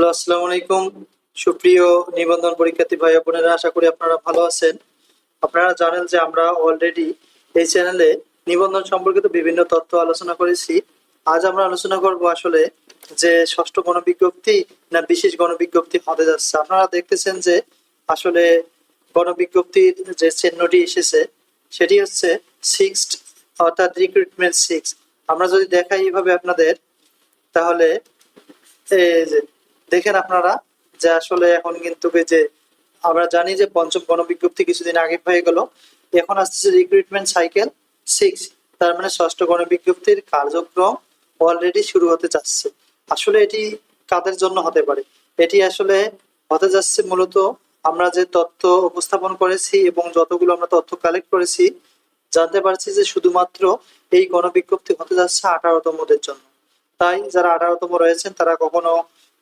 Hello, আসসালামু আলাইকুম। সুপ্রিয় নিবন্ধন পরীক্ষার্থী ভাই বোনেরা, আশা করি আপনারা ভালো আছেন। আপনারা জানেন যে আমরা অলরেডি এই চ্যানেলে নিবন্ধন সম্পর্কিত বিভিন্ন তথ্য আলোচনা করেছি। আজ আমরা আলোচনা করব আসলে যে ষষ্ঠ গণবিজ্ঞপ্তি না বিশেষ গণবিজ্ঞপ্তি হতে যাচ্ছে। আপনারা দেখতেছেন যে আসলে গণবিজ্ঞপ্তির যে চিহ্নটি এসেছে, সেটি হচ্ছে সিক্সড অর্থাৎ রিক্রুটমেন্ট সিক্স আমরা যদি দেখাই এইভাবে আপনাদের, তাহলে এই যে দেখেন আপনারা যে আসলে এখন কিন্তু যে আমরা জানি যে পঞ্চম গণবিজ্ঞপ্তি কিছুদিন আগে হয়ে গেল। এখন আসতেছে রিক্রুটমেন্ট সাইকেল সিক্স তার মানে ষষ্ঠ গণবিজ্ঞপ্তির কার্যক্রম অলরেডি শুরু হতে যাচ্ছে। আসলে এটি কাদের জন্য হতে পারে? এটি আসলে হতে যাচ্ছে মূলত আমরা যে তথ্য উপস্থাপন করেছি এবং যতগুলো আমরা তথ্য কালেক্ট করেছি, জানতে পারছি যে শুধুমাত্র এই গণবিজ্ঞপ্তি হতে যাচ্ছে আঠারোতমদের জন্য। তাই যারা আঠারোতম রয়েছেন, তারা কখনো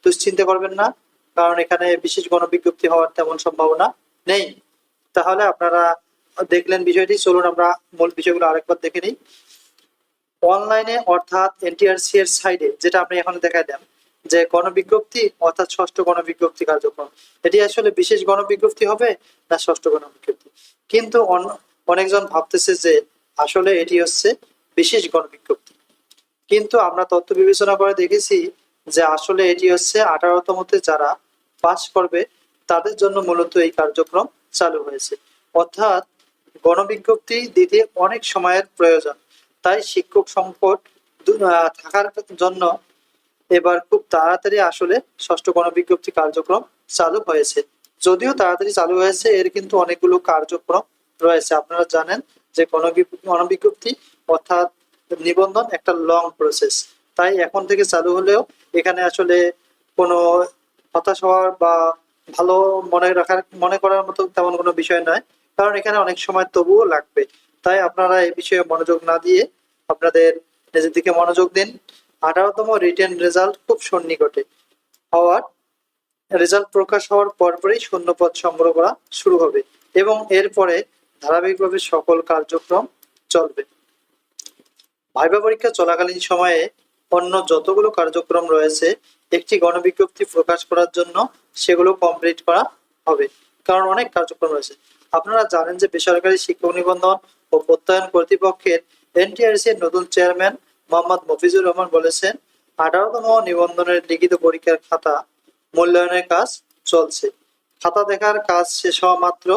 দুশ্চিন্তা করবেন না, কারণ এখানে বিশেষ গণবিজ্ঞপ্তি হওয়ার তেমন সম্ভাবনা নেই। তাহলে আপনারা দেখলেন বিষয়টি, চলুন আমরা মূল বিষয়গুলো আরেকবার দেখে নিই। অনলাইনে অর্থাৎ এনটিআরসি এর সাইডে, যেটা আপনি এখানে দেখাই দেন, যে গণবিজ্ঞপ্তি অর্থাৎ ষষ্ঠ গণবিজ্ঞপ্তি কার্যক্রম, এটি আসলে বিশেষ গণবিজ্ঞপ্তি হবে না ষষ্ঠ গণবিজ্ঞপ্তি? কিন্তু অন- অনেকজন ভাবতেছে যে আসলে এটি হচ্ছে বিশেষ গণবিজ্ঞপ্তি। কিন্তু আমরা তথ্য বিবেচনা করে দেখেছি যে আসলে এটি হচ্ছে আঠারোতমতে যারা পাস করবে, তাদের জন্য মূলত এই কার্যক্রম চালু হয়েছে। অর্থাৎ গণবিজ্ঞপ্তি দিতে অনেক সময়ের প্রয়োজন। তাই শিক্ষক সংকট থাকার জন্য এবার খুব তাড়াতাড়ি আসলে ষষ্ঠ গণবিজ্ঞপ্তি কার্যক্রম চালু হয়েছে। যদিও তাড়াতাড়ি চালু হয়েছে, এর কিন্তু অনেকগুলো কার্যক্রম রয়েছে। আপনারা জানেন যে গণবি- গণবিজ্ঞপ্তি অর্থাৎ নিবন্ধন একটা লং প্রসেস তাই এখন থেকে চালু হলেও এখানে আসলে কোনো হতাশ হওয়ার বা ভালো মনে রাখার, মনে করার মতো তেমন কোনো বিষয় নয়। কারণ এখানে অনেক সময় তবুও লাগবে। তাই আপনারা এই বিষয়ে মনোযোগ না দিয়ে আপনাদের নিজের দিকে মনোযোগ দিন। আঠারোতম রিটেন রেজাল্ট খুব সন্নিকটে হওয়ার রেজাল্ট প্রকাশ হওয়ার পরপরই শূন্যপদ সংগ্রহ করা শুরু হবে এবং এরপরে ধারাবাহিকভাবে সকল কার্যক্রম চলবে। ভাইবা পরীক্ষা চলাকালীন সময়ে অন্য যতগুলো কার্যক্রম রয়েছে, একটি গণবিজ্ঞপ্তি প্রকাশ করার জন্য সেগুলো কমপ্লিট করা হবে। কারণ অনেক কার্যক্রম রয়েছে। আপনারা জানেন যে বেসরকারি শিক্ষক নিবন্ধন ও প্রত্যয়ন কর্তৃপক্ষের এনটিআরসি এর নতুন চেয়ারম্যান মোহাম্মদ মফিজুর রহমান বলেছেন, আঠারোতম নিবন্ধনের লিখিত পরীক্ষার খাতা মূল্যায়নের কাজ চলছে। খাতা দেখার কাজ শেষ হওয়া মাত্র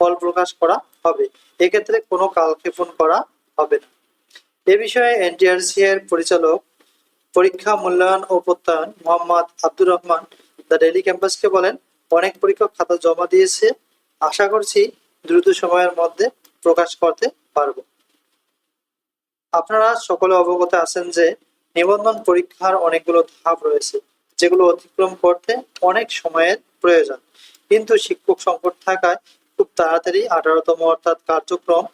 ফল প্রকাশ করা হবে। এক্ষেত্রে কোনো কালক্ষেপণ করা হবে না। এ বিষয়ে এনটিআরসি এর পরিচালক পরীক্ষা, মূল্যায়ন ও প্রত্যয়ন। মোহাম্মদ আব্দুর রহমান দ্য ডেইলি ক্যাম্পাসকে বলেন, অনেক পরীক্ষক খাতা জমা দিয়েছে। আশা করছি দ্রুত সময়ের মধ্যে প্রকাশ করতে পারব। আপনারা সকলে অবগত আছেন যে নিবন্ধন পরীক্ষার অনেকগুলো ধাপ রয়েছে, যেগুলো অতিক্রম করতে অনেক সময়ের প্রয়োজন। কিন্তু শিক্ষক সংকট থাকায় খুব তাড়াতাড়ি আঠারোতম অর্থাৎ কার্যক্রম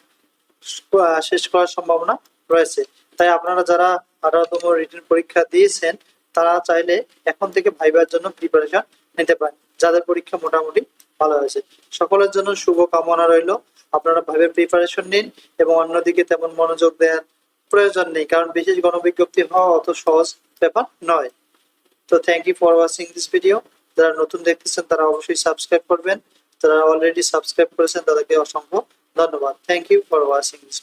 শেষ করার সম্ভাবনা রয়েছে। তাই আপনারা যারা আঠারোতম রিটেন পরীক্ষা দিয়েছেন, তারা চাইলে এখন থেকে ভাইবার জন্য প্রিপারেশন নিতে পারেন, যাদের পরীক্ষা মোটামুটি ভালো হয়েছে। সকলের জন্য শুভ কামনা রইল। আপনারা ভাইবার প্রিপারেশন নিন এবং অন্যদিকে তেমন মনোযোগ দেওয়ার প্রয়োজন নেই, কারণ বিশেষ গণবিজ্ঞপ্তি হওয়া অত সহজ ব্যাপার নয়। তো thank you for watching this video যারা নতুন দেখতেছেন, তারা অবশ্যই সাবস্ক্রাইব করবেন। যারা অলরেডি সাবস্ক্রাইব করেছেন, তাদেরকে অসংখ্য ধন্যবাদ। Thank you for watching this